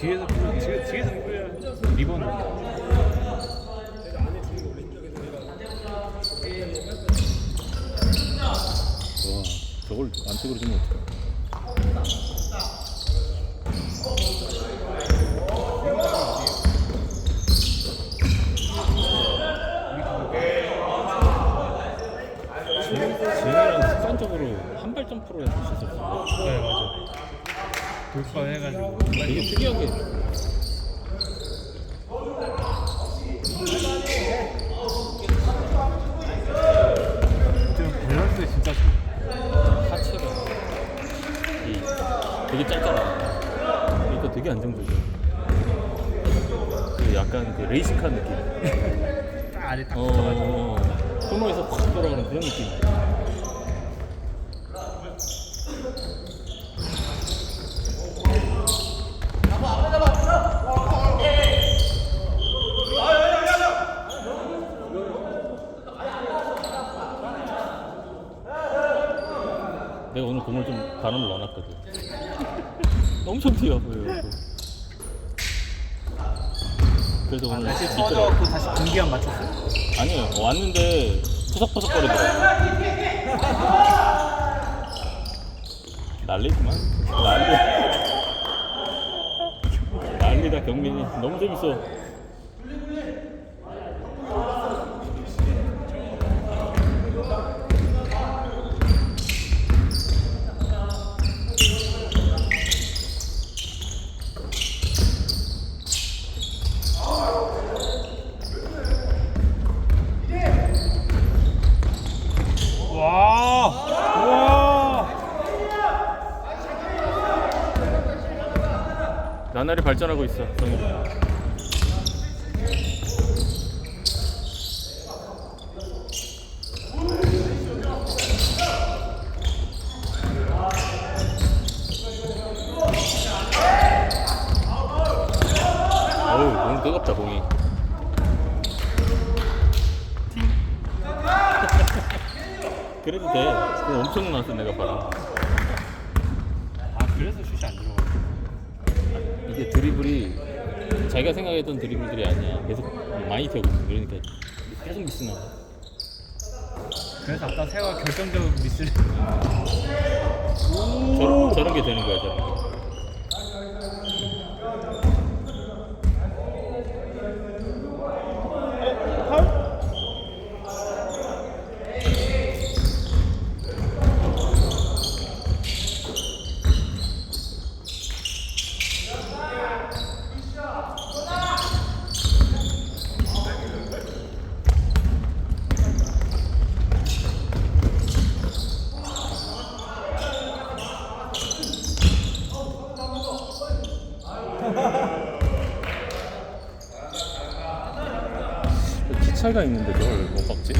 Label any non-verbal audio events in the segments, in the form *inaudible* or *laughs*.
뒤에서 불 뒤에, 뒤에서 불 리본 와 저걸 안쪽으로 주면 어떡해? 지현이랑 습관적으로 한 발 점프로 해서 쏘네 맞아 돌파 해가지고 되게 특이하게 좀 밸런스 진짜 좋아 하체가 이 되게 짧잖아. 그러니까 되게 안정적이야. 그 약간 그 레이싱카 느낌. 딱 아래 딱 어, 붙어가지고. 어, 어. 코너에서 확 돌아가는 그런 느낌 내가 오늘 공을 좀 바람을 넣어놨거든 보여요 그래서 오늘 날씨 미끄러워. 추워져갖고 다시 공기압 맞췄어요? 아니요. 왔는데 푸석푸석거리더라고 난리구만. 난리. 난리다 경민이. 너무 재밌어 와! 와! 나날이 발전하고 있어 성현이 어우 너무 뜨겁다 공이 그래도 돼 그거 엄청 나왔어 내가 바람 아 그래서 슛이 안 들어가 이게 드리블이 자기가 생각했던 드리블들이 아니야. 계속 많이 튀어거든. 그러니까 계속 미스나. 그래서 아까 세가 결정적 미스를 저런, 저런 게 되는 거야, 저런 게. 기차가 있는데 저걸 못 박지?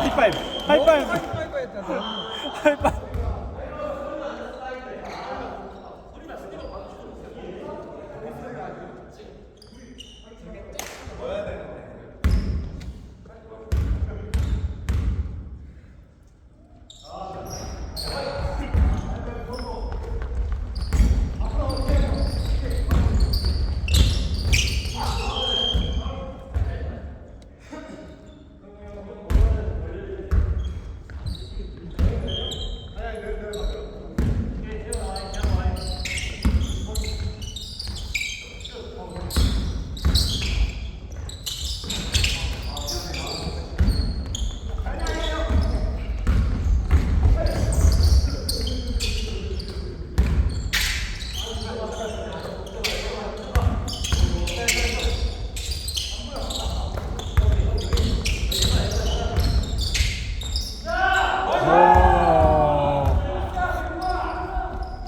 하이파이브! 하이파이브! 하이파이브!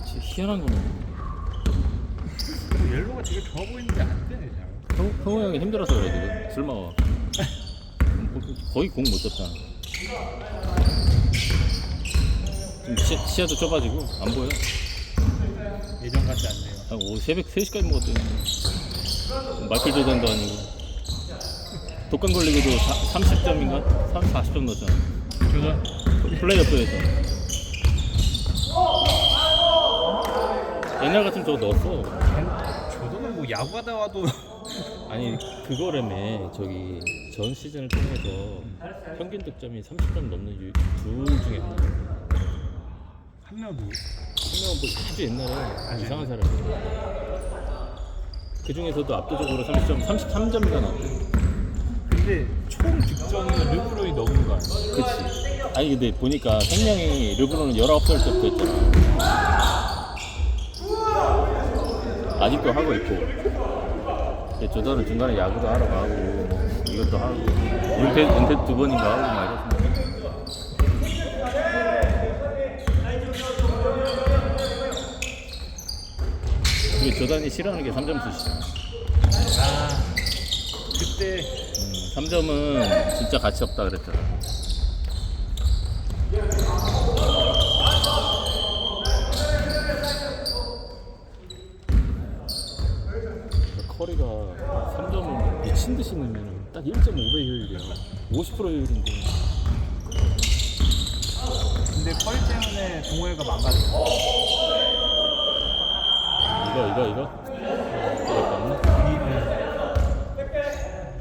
진짜 희한한 거네. 근데 옐로가 되게 좋아 보이는데 안 되네 잘 형, 형우 형이 힘들어서 그래, 지금. 술 먹어. 거의 공못 쳤잖아. 좀 시, 시야도 좁아지고, 안 보여. 예전 같지 않네요 한 오, 새벽 3시까지 먹었대. 마이클 조던도 아니고. 독감 걸리고도 30점인가? 30, 40점 넣었잖아. 조던 플레이오프에서. 옛날 같으면 저거 넣었어. 조던은 뭐 야구하다 와도 아니 그거라며 저기 전 시즌을 통해서 평균 득점이 30점 넘는 유- 둘 중에 한 명. 한명 누구? 한 명은 뭐 아주 옛날에 이상한 사람이야. 그 중에서도 압도적으로 30점, 33점인가 나왔대. 근데 총 득점은 르브론이 넘은 거 아니야? 그치. 아니 근데 보니까 생명이 르브론은 19살 때부터 했잖아. 아직도 하고 있고. 조던은 중간에 야구도 하러 가고 뭐 이것도 하고 은퇴 은퇴 두 번인가 하고 막 이랬으니까. 그게 조던이 싫어하는 게 3점 슛이잖아. 아 그때 음, 3점은 진짜 가치 없다 그랬잖아. 커리가 3점을 미친 듯이 넣으면 딱 1.5배 효율이야. 50% 효율인데. 근데 펄 때문에 동호회가 망가졌어. 이거 이거 이거. 이거 맞나? 이-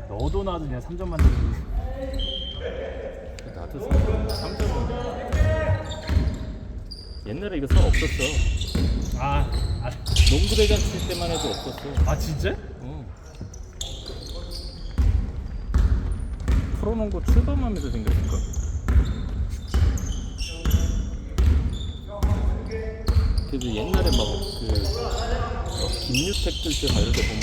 너도 나도 그냥 3점 만들고 나도 3점은 옛날에 이거 선 없었어. 아, 아, 농구 대잔치 때만 해도 없었어. 아 진짜? 어. 프로농구 출범하면서 생겼을까? 그래도 옛날에 막그 김유택들 때막 이럴 때 보면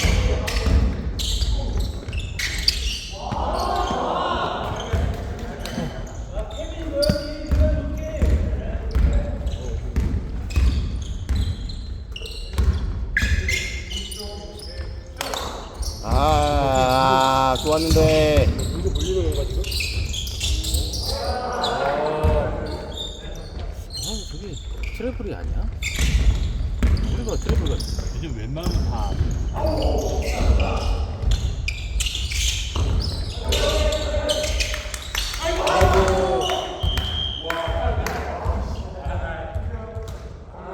아, 좋았는데. 아 저게 트래블이 아니야? 우리가 트래블 같아. 요즘 웬만하면 다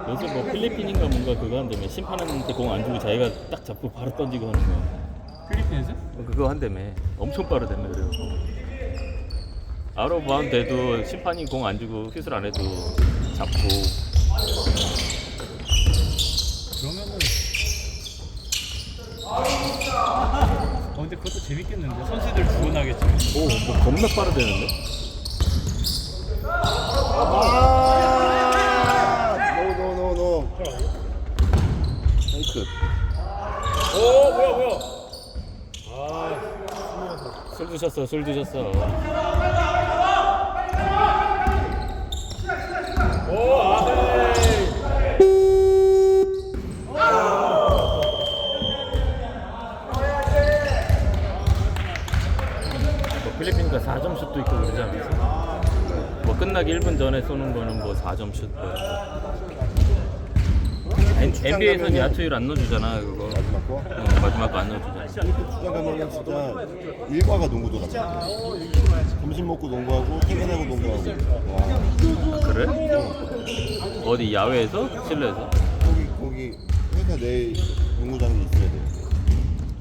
요새 뭐 필리핀인가 뭔가 그거 한다며 심판한테 공 안 주고 자기가 딱 잡고 바로 던지고 하는 거야. 필리핀에서? 어, 그거 한다며 엄청 빠르다며 그래요 아웃 바운 돼도 심판이 공 안 주고 휘슬 안 해도 잡고 그러면은 어 근데 그것도 재밌겠는데 선수들 구원하겠지. 오 뭐 겁나 빠르다는데 아, 노, 노, 노, 노. 페이크. 오 뭐야 뭐야? 술 드셨어 술 드셨어 뭐 필리핀가 4점 슛도 있고 그러지 않았어? 뭐 끝나기 1분 전에 쏘는 거는 뭐 4점 슛 뭐. NBA에서는 야투율 안 넣어주잖아 그거 마지막 거. 응, 마지막 거 안 넣어주잖아 주장 감독은 진짜 일과가 농구도 같아. 점심 먹고 농구하고 퇴근하고 농구하고. 와, 그래? 어디 야외에서? 실내에서? 거기 거기 회사 내 농구장이 있어야 돼.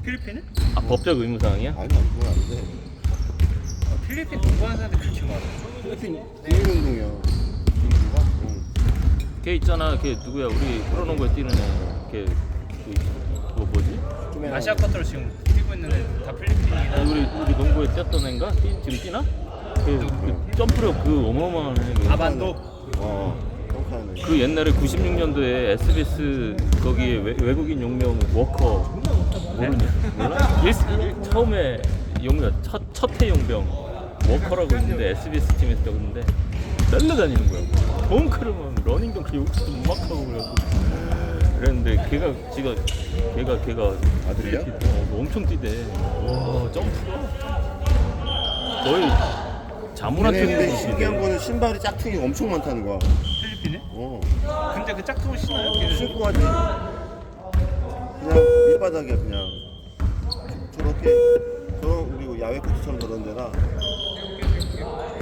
필리핀은? 아 법적 의무사항이야? 아니, 아니 그건 안 돼. 아, 필리핀 농구하는 사람들 그렇게 많아. 필리핀 국민 운동이야. 걔 있잖아 걔 누구야 우리 프로농구에 뛰는 애 걔 그, 그거 뭐지? 좀 해라. 아시아 쿼터로 지금 뛰고 있는 애다 필리핀이나 아니, 우리 우리 농구에 뛰었던 애인가? 뛰, 지금 뛰나? 그, 그 점프력 그 어마어마한 애 그. 아반도 어. 그 옛날에 96년도에 SBS 거기에 외, 외국인 용명 워커 모르냐? 몰라? 일, 일, 처음에 용명 첫 첫해 용병 워커라고 있는데 SBS 팀에서 뛰었는데 날라다니는 거야. 덩크를 막 러닝도 그 여기서도 막 하고 그래갖고 그랬는데 걔가 지가 걔가 걔가 아들이야? 어, 엄청 뛰대. 와 점프가 거의 자문한테 근데 신기한 거는 신발이 짝퉁이 엄청 많다는 거야. 필리핀에? 어. 근데 그 짝퉁을 신어요? 걔는? 신고 가지. 그냥 밑바닥이야 그냥. 저렇게 저런 그리고 야외 코트처럼 저런 데나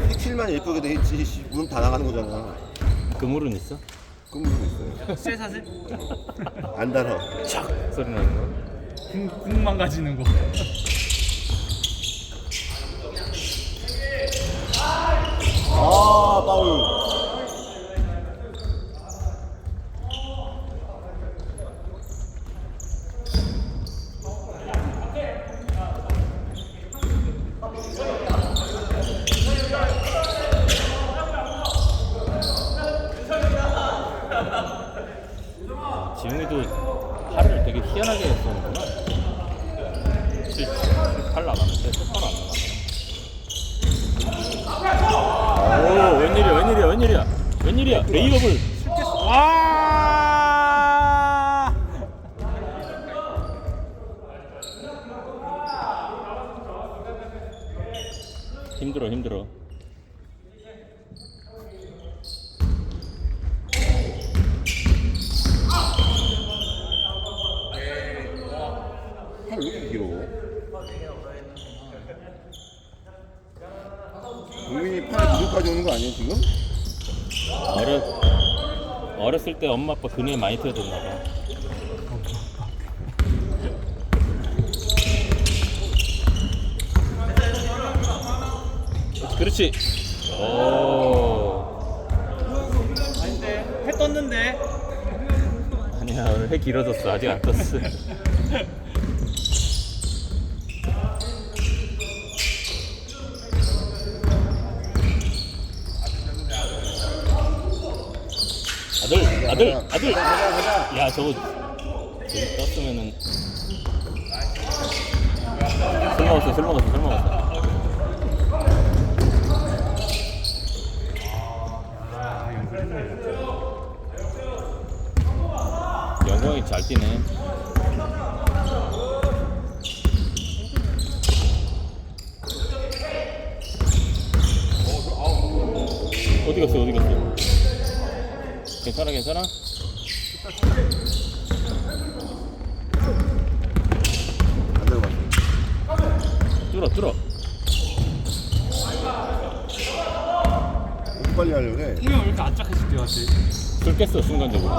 색칠만 예쁘게 돼 있지 씨, 문다 나가는 거잖아 그물은 있어? 거 있어요 쇠사슬? 안 달아 착 소리 나는 거. 궁, 궁 망가지는 거. 아 파울 지웅이도 팔을 되게 희한하게 쏘는구나. 78 나가는데 똑바로 안 나가네. 오 웬일이야 웬일이야 웬일이야 웬일이야 레이업을 와! 힘들어 힘들어. 팔 왜 이렇게 길어 무릎까지 오는 거 아니에요 지금? 어렸 어렸을 때 엄마 아빠 근에 많이 태워줬나 봐. 그렇지. 오. 아닌데 해 떴는데. 아니야 오늘 해 길어졌어 아직 안 떴어. *laughs* 아들 아들. 아들. 야 저거 저기 떴으면은. 술 먹었어 술 먹었어 술 먹었어. 영광이 잘 뛰네. 어디 갔어 어디 갔어 괜찮아 괜찮아? 안 들어갔어 뚫어 뚫어. 너무 빨리 하려고 그래 풍경 왜 이렇게 안짝해서 뛰어왔지? 술 깼어 순간적으로.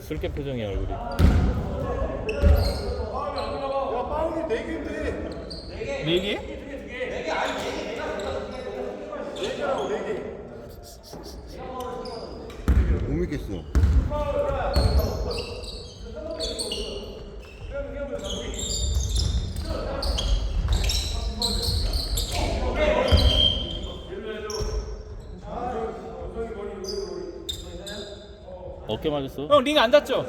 술깬 표정이야 얼굴이. 네 개? 못 믿겠어 어깨 맞았어? 형링 안 닿죠?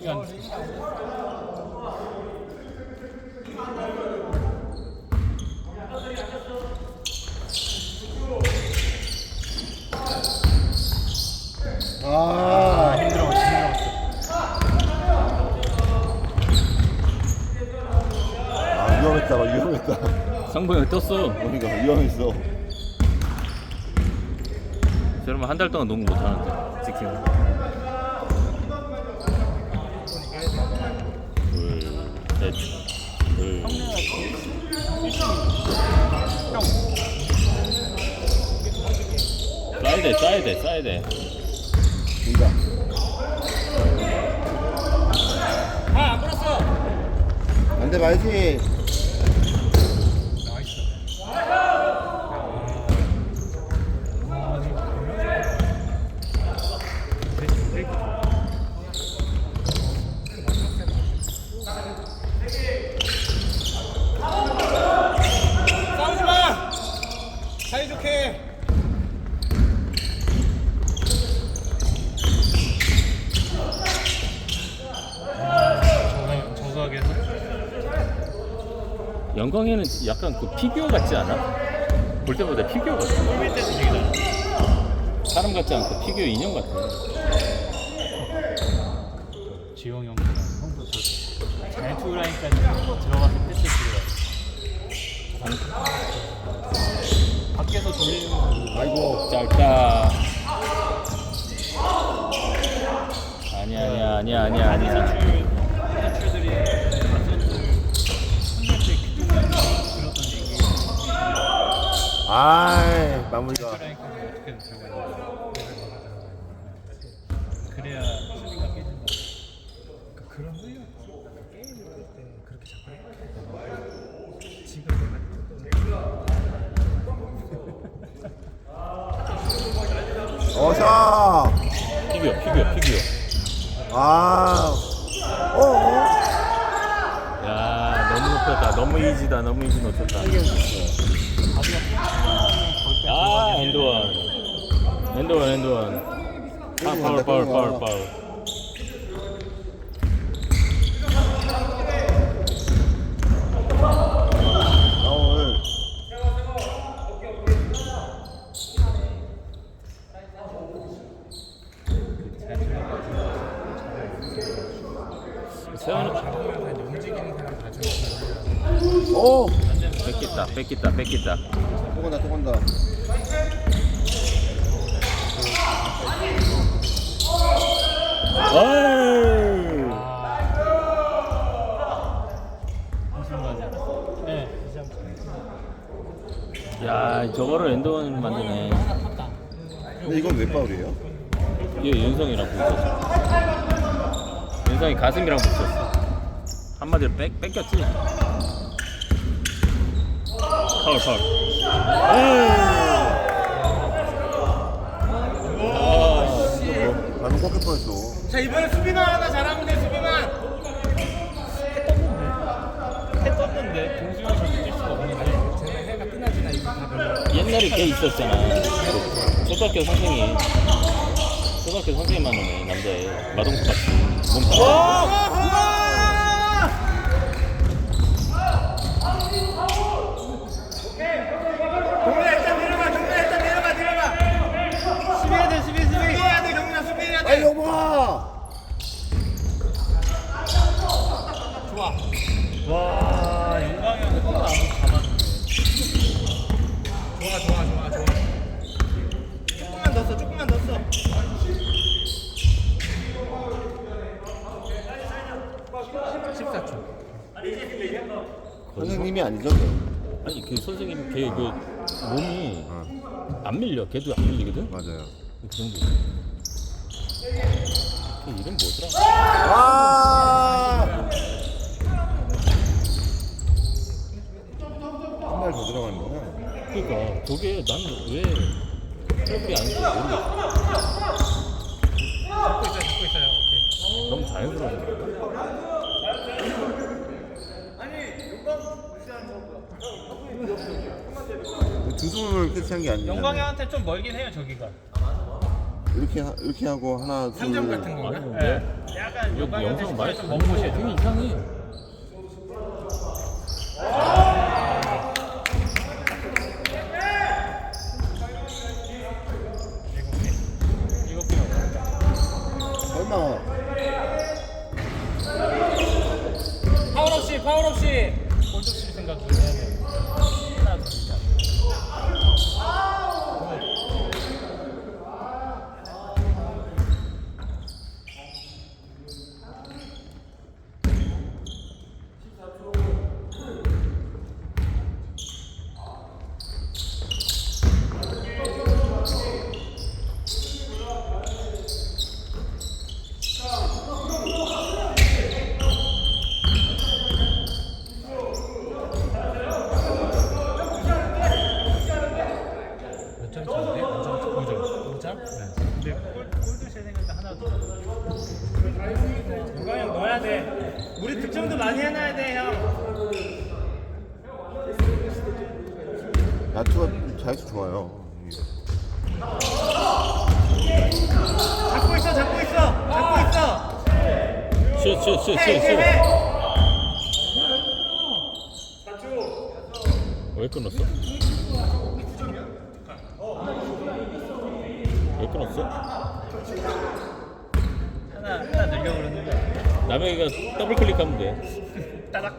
링안 닿 아 아 힘들어 힘들었어. 아 위험했다 위험했다. 상봉이 떴어? 그러니까 위험했어. 저러면 한 달 동안 농구 못하는데 지키면 둘 셋둘 쏴야 돼 쏴야 돼 쏴야 돼 그러니까 아안 불었어. 안돼 말지 나이스. 싸우지 마. 사이좋게. 저거 저거하게서. 영광에는 약간 그 피규어 같지 않아? 볼 때마다 피규어 같아 꿀밀 때도 되게 잘. 사람 같지 않고 피규어 인형 같아 지영 형보다 형도 저 자이언트 라인까지 들어가서 패스 들어가. 밖에서 돌리는 거. 아이고 짧다 아니야 아니야 아니야 아니야 아니야 선수들이 선수들이 아이 마무리가. 어떻게든 그래야 수비가 깨진다. 그런 훈련 게임을 할때 그렇게 자꾸 해. 지금 어샤 피규어 피규어 피규어. 아 어, 어. 야 너무 높였다. 너무 이지다. 너무 이지 놓쳤다 아 엔드원 엔드원 엔드원 아 파울 파울 파울 파울. 아 사람 봐주면 오 뺏겼다 뺏겼다 뺏겼다. 또 간다 또 간다. 어이. 야 저거를 엔드원 만드네. 근데 이건 왜 파울이에요? 이거 윤성이랑 붙였어. 윤성이 가슴이랑 붙였어. 한마디로 뺏, 뺏겼지 파울 파울 나는 꺾일 뻔했어. 자 이번에 수비만 하나 잘하면 돼 수비만. 동수영 선수 뛸 수가 별로 옛날에 걔 있었잖아. 그 초등학교 선생이 초등학교 선생님 만 오네 남자애. 마동석 같이 몸동민아 일단 내려봐 동민아 일단 내려봐 내려봐 수비해야 돼 수비 수비 수비해야 돼 동민아 수비해야 돼 아이 여보아 와 영광이 형이 또 아무 가만. 좋아 좋아 좋아 좋아 조금만 더 써 조금만 더 써. 14초. 선생님이 아니죠? 아니 그 선생님 걔 그 몸이 안 밀려 걔도 안 밀리거든 맞아요 그 정도 그 이름 뭐더라 아! 한 발 더 들어가는구나. 그러니까 저게 난왜 트래블이 아닌지 모르겠어 잡고 있어요 잡고 있어요. 오케이. 너무 자연스러워 두 손을 캐치한 게 아니라 영광이 형한테 좀 멀긴 해요 저기가. 이렇게 하, 이렇게 하고 하나 둘 3점 같은 건가? 아니 네. 약간 여기 영광이 형한테 영상 많이 좀먼 곳이에요. 되게 이상해 일곱 개 설마 파울 없이 파울 없이 골드 칠 생각 좀 해야 돼. 하나 둘 셋. 몇 점 차인데? 5점 5점 5점? 근데 골 골드 칠 생각 하나 둘. 영광이 형 넣어야 돼. 우리 득점도 많이 해놔야 돼 형. 야투가 자유수 좋아요. 잡고 있어 잡고 있어 잡고 있어. 해, 해, 슛슛슛슛슛 해. 왜 끊었어? 왜 끊었어? 하나 하나 늘려 그러는데 남영이가 더블 클릭하면 돼 따닥.